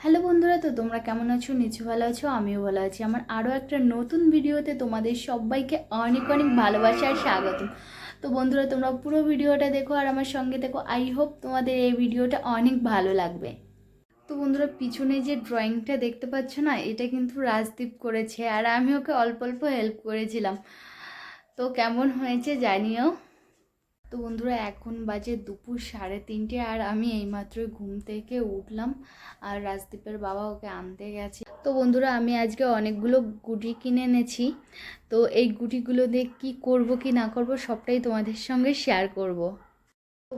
Hello বন্ধুরা, তো তোমরা কেমন আছো? নিচু ভালো আছো, আমিও ভালো আছি। আমার আরও একটা নতুন ভিডিওতে তোমাদের সবাইকে অনেক অনেক ভালোবাসা আর স্বাগতম। তো বন্ধুরা, তোমরা পুরো ভিডিওটা দেখো আর আমার সঙ্গে দেখো আই হোপ তোমাদের এই ভিডিওটা অনেক ভালো লাগবে। তো বন্ধুরা, পিছনে যে ড্রয়িংটা দেখতে পাচ্ছ না, এটা কিন্তু রাজদীপ করেছে আর আমি ওকে অল্প অল্প হেল্প করেছিলাম। তো কেমন হয়েছে জানিও। তো বন্ধুরা, এখন বাজে দুপুর সাড়ে তিনটে আর আমি এইমাত্রই ঘুম থেকে উঠলাম আর রাজদীপের বাবা ওকে আনতে গেছে। তো বন্ধুরা, আমি আজকে অনেকগুলো গুটি কিনে এনেছি। তো এই গুটিগুলো দিয়ে কী করব, কি না করব, সবটাই তোমাদের সঙ্গে শেয়ার করব।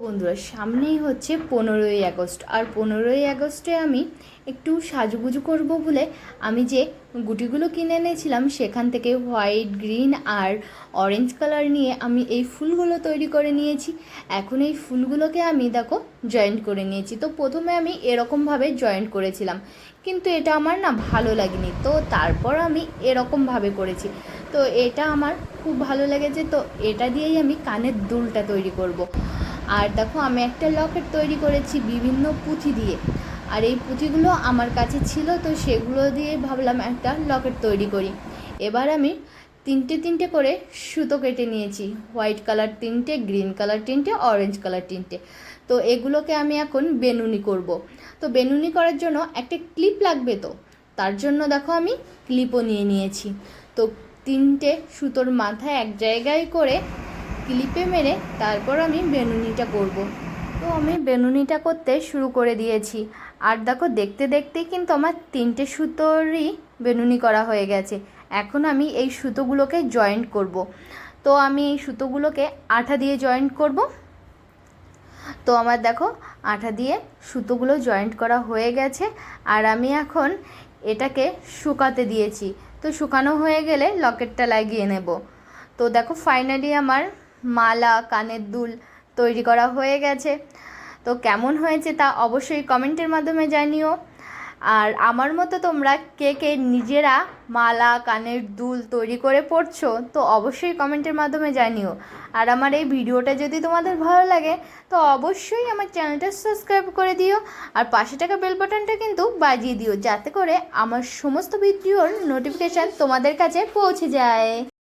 বন্ধুরা, সামনেই হচ্ছে পনেরোই আগস্ট। আর পনেরোই আগস্টে আমি একটু সাজুগুজু করব বলে আমি যে গুটিগুলো কিনে এনেছিলাম, সেখান থেকে হোয়াইট, গ্রিন আর অরেঞ্জ কালার নিয়ে আমি এই ফুলগুলো তৈরি করে নিয়েছি। এখন এই ফুলগুলোকে আমি দেখো জয়েন্ট করে নিয়েছি। তো প্রথমে আমি এরকমভাবে জয়েন্ট করেছিলাম, কিন্তু এটা আমার না ভালো লাগেনি। তো তারপর আমি এরকমভাবে করেছি। তো এটা আমার খুব ভালো লেগেছে, তো এটা দিয়েই আমি কানের দুলটা তৈরি করব। আর দেখো, আমি একটা লকেট তৈরি করেছি বিভিন্ন পুঁথি দিয়ে। আর এই পুঁথিগুলো আমার কাছে ছিল, তো সেগুলো দিয়ে ভাবলাম একটা লকেট তৈরি করি। এবার আমি তিনটে তিনটে করে সুতো কেটে নিয়েছি। হোয়াইট কালার তিনটে, গ্রিন কালার তিনটে, অরেঞ্জ কালার তিনটে। তো এগুলোকে আমি এখন বেনুনি করব। তো বেনুনি করার জন্য একটা ক্লিপ লাগবে তো? তার জন্য দেখো, আমি ক্লিপও নিয়ে নিয়েছি। তো তিনটে সুতোর মাথায় এক জায়গায় করে ক্লিপে মেরে তারপর আমি বেনুনিটা করব। তো আমি বেনুনিটা করতে শুরু করে দিয়েছি। আর দেখো, দেখতে দেখতেই কিন্তু আমার তিনটে সুতোরই বেনুনি করা হয়ে গেছে। এখন আমি এই সুতোগুলোকে জয়েন্ট করব। তো আমি এই সুতোগুলোকে আঠা দিয়ে জয়েন্ট করব। তো আমার দেখো, আঠা দিয়ে সুতোগুলো জয়েন্ট করা হয়ে গেছে। আর আমি এখন এটাকে শুকাতে দিয়েছি। তো শুকানো হয়ে গেলে লকেটটা লাগিয়ে নেব। তো দেখো ফাইনালি আমার মালা, কানের দুল তৈরি করা হয়ে গেছে। তো কেমন হয়েছে তা অবশ্যই কমেন্টের মাধ্যমে জানিও। আর আমার মতো তোমরা কে কে নিজেরা মালা, কানের দুল তৈরি করে পড়ছো তো অবশ্যই কমেন্টের মাধ্যমে জানিও। আর আমার এই ভিডিওটা যদি তোমাদের ভালো লাগে, তো অবশ্যই আমার চ্যানেলটা সাবস্ক্রাইব করে দিও। আর পাশে টাকা বেল বাটনটা কিন্তু বাজিয়ে দিও, যাতে করে আমার সমস্ত ভিডিওর নোটিফিকেশান তোমাদের কাছে পৌঁছে যায়।